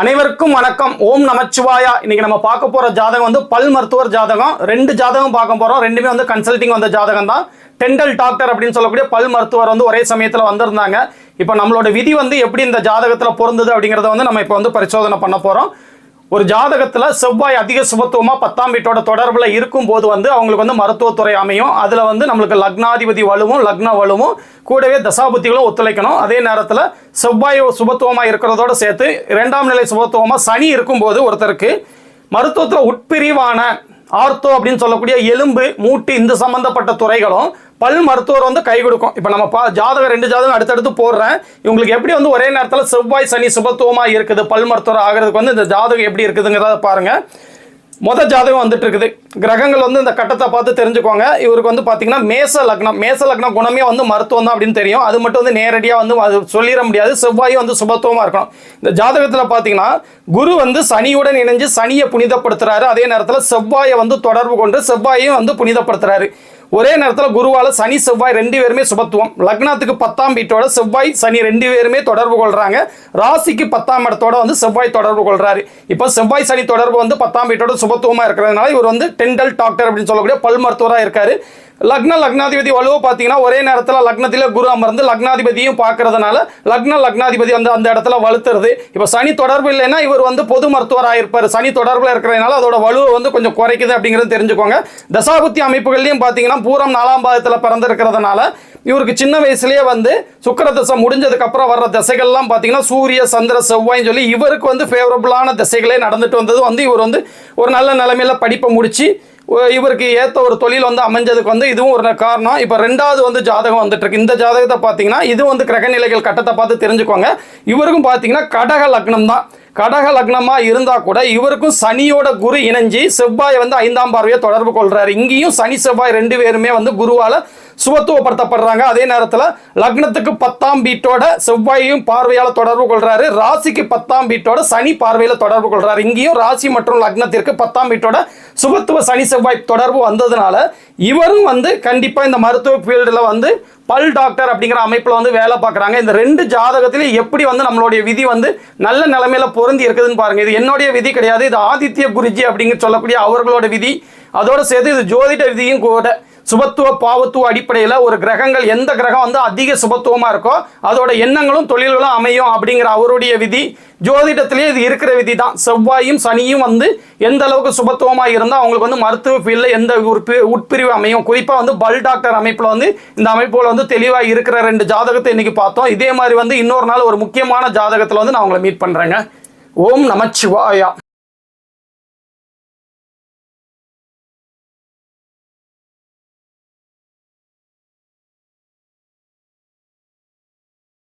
அனைவருக்கும் வணக்கம். ஓம் நமச்சிவாயா. இன்னைக்கு நம்ம பார்க்க போற ஜாதகம் வந்து பல் மருத்துவர் ஜாதகம். ரெண்டு ஜாதகம் பார்க்க போறோம். ரெண்டுமே வந்து கன்சல்டிங் வந்த ஜாதகம் தான். டென்டல் டாக்டர் அப்படின்னு சொல்லக்கூடிய பல் மருத்துவர் வந்து ஒரே சமயத்தில் வந்திருந்தாங்க. இப்போ நம்மளோட விதி வந்து எப்படி இந்த ஜாதகத்தில் பொருந்தது அப்படிங்கிறத வந்து நம்ம இப்போ வந்து பரிசோதனை பண்ண போறோம். ஒரு ஜாதகத்தில் செவ்வாய் அதிக சுபத்துவமாக பத்தாம் வீட்டோட தொடர்பில் இருக்கும்போது வந்து அவங்களுக்கு வந்து மருத்துவத்துறை அமையும். அதில் வந்து நம்மளுக்கு லக்னாதிபதி வலுவும் லக்ன வலுவும் கூடவே தசாபுத்திகளும் ஒத்துழைக்கணும். அதே நேரத்தில் செவ்வாய் சுபத்துவமாக இருக்கிறதோட சேர்த்து இரண்டாம் நிலை சுபத்துவமாக சனி இருக்கும்போது ஒருத்தருக்கு மருத்துவத்தில் உட்பிரிவான ஆர்த்தோ அப்படின்னு சொல்லக்கூடிய எலும்பு மூட்டு இந்த சம்பந்தப்பட்ட துறைகளும் பல் மருத்துவர் வந்து கை கொடுக்கும். இப்போ நம்ம பா ஜாதகம் ரெண்டு ஜாதகம் அடுத்தடுத்து போடுறேன். இவங்களுக்கு எப்படி வந்து ஒரே நேரத்தில் செவ்வாய் சனி சுபத்துவமாக இருக்குது பல் மருத்துவர் ஆகிறதுக்கு வந்து இந்த ஜாதகம் எப்படி இருக்குதுங்கிறத பாருங்க. மொத ஜாதகம் வந்துட்டு இருக்குது கிரகங்கள் வந்து இந்த கட்டத்தை பார்த்து தெரிஞ்சுக்கோங்க. இவருக்கு வந்து பார்த்தீங்கன்னா மேச லக்னம். மேச லக்னம் குணமே வந்து மருத்துவம் தான் அப்படின்னு தெரியும். அது மட்டும் வந்து நேரடியாக வந்து அது சொல்லிட முடியாது. செவ்வாயும் வந்து சுபத்துவமாக இருக்கணும். இந்த ஜாதகத்தில் பார்த்தீங்கன்னா குரு வந்து சனியுடன் இணைஞ்சு சனியை புனிதப்படுத்துறாரு. அதே நேரத்தில் செவ்வாயை வந்து தொடர்பு கொண்டு செவ்வாயையும் வந்து புனிதப்படுத்துறாரு. ஒரே நேரத்தில் குருவால சனி செவ்வாய் ரெண்டு பேருமே சுபத்துவம். லக்னத்துக்கு பத்தாம் வீட்டோட செவ்வாய் சனி ரெண்டு பேருமே தொடர்பு கொள்கிறாங்க ராசிக்கு பத்தாம் இடத்தோட வந்து செவ்வாய் தொடர்பு கொள்கிறாரு இப்போ செவ்வாய் சனி தொடர்பு வந்து பத்தாம் வீட்டோட சுபத்துவமாக இருக்கிறதுனால இவர் வந்து டென்டல் டாக்டர் அப்படின்னு சொல்லக்கூடிய பல் மருத்துவராக இருக்காரு. லக்ன லக்னாதிபதி வலுவை பார்த்தீங்கன்னா ஒரே நேரத்தில் லக்னத்தில் குரு அமர்ந்து லக்னாதிபதியும் பார்க்கறதுனால லக்ன லக்னாதிபதி வந்து அந்த இடத்துல வலுத்துறது. இப்போ சனி தொடர்பு இல்லைன்னா இவர் வந்து பொது மருத்துவராக இருப்பார். சனி தொடர்பில் இருக்கிறதுனால அதோட வலுவை வந்து கொஞ்சம் குறைக்குது அப்படிங்கிறது தெரிஞ்சுக்கோங்க. தசாபுத்தி அமைப்புகள்லையும் பார்த்தீங்கன்னா பூரம் நாலாம் பாதத்தில் பிறந்திருக்கிறதுனால இவருக்கு சின்ன வயசுலேயே வந்து சுக்கர தசை முடிஞ்சதுக்கு அப்புறம் வர்ற திசைகள்லாம் பார்த்தீங்கன்னா சூரிய சந்திர செவ்வாய்ன்னு சொல்லி இவருக்கு வந்து ஃபேவரபுளான திசைகளே நடந்துட்டு வந்தது. வந்து இவர் வந்து ஒரு நல்ல நிலைமையில் படிப்பை முடித்து இவருக்கு ஏற்ற ஒரு தொழில் வந்து அமைஞ்சதுக்கு வந்து இதுவும் ஒரு காரணம். இப்போ ரெண்டாவது வந்து ஜாதகம் வந்துட்டுருக்கு. இந்த ஜாதகத்தை பார்த்தீங்கன்னா இது வந்து கிரகநிலைகள் கட்டத்தை பார்த்து தெரிஞ்சுக்கோங்க. இவருக்கும் பார்த்தீங்கன்னா கடக லக்னம் தான். கடக லக்னமாக இருந்தால் கூட இவருக்கும் சனியோட குரு இணைஞ்சி செவ்வாய் வந்து ஐந்தாம் பார்வையை தொடர்பு கொள்கிறார் இங்கேயும் சனி செவ்வாய் ரெண்டு பேருமே வந்து குருவால் சுபத்துவப்படுத்தப்படுறாங்க அதே நேரத்தில் லக்னத்துக்கு பத்தாம் வீட்டோட செவ்வாயையும் பார்வையால் தொடர்பு கொள்கிறாரு ராசிக்கு பத்தாம் வீட்டோட சனி பார்வையில் தொடர்பு கொள்கிறார் இங்கேயும் ராசி மற்றும் லக்னத்திற்கு பத்தாம் வீட்டோட சுபத்துவ சனி செவ்வாய் தொடர்பு வந்ததுனால இவரும் வந்து கண்டிப்பாக இந்த மருத்துவ ஃபீல்டில் வந்து பல் டாக்டர் அப்படிங்கிற அமைப்பில் வந்து வேலை பார்க்குறாங்க. இந்த ரெண்டு ஜாதகத்திலையும் எப்படி வந்து நம்மளுடைய விதி வந்து நல்ல நிலைமையில பொருந்தி இருக்குதுன்னு பாருங்க. இது என்னுடைய விதி கிடையாது. இது ஆதித்ய குருஜி அப்படிங்கிற சொல்லக்கூடிய அவர்களோட விதி. அதோடு சேர்த்து இது ஜோதிட விதியும் கூட. சுபத்துவ பாவத்துவ அடிப்படையில் ஒரு கிரகங்கள் எந்த கிரகம் வந்து அதிக சுபத்துவமாக இருக்கோ அதோட எண்ணங்களும் தொழில்களும் அமையும் அப்படிங்கிற அவருடைய விதி. ஜோதிடத்திலேயே இது இருக்கிற விதி தான் செவ்வாயும் சனியும் வந்து எந்த அளவுக்கு சுபத்துவமாக இருந்தால் அவங்களுக்கு வந்து மருத்துவ ஃபீல்டில் எந்த உட்பிரிவு அமையும். குறிப்பாக வந்து பல் டாக்டர் அமைப்பில் வந்து இந்த அமைப்புல வந்து தெளிவாக இருக்கிற ரெண்டு ஜாதகத்தை இன்னைக்கு பார்த்தோம். இதே மாதிரி வந்து இன்னொரு நாள் ஒரு முக்கியமான ஜாதகத்தில் வந்து நான் உங்களை மீட் பண்ணுறேங்க ஓம் நமச்சிவாயா.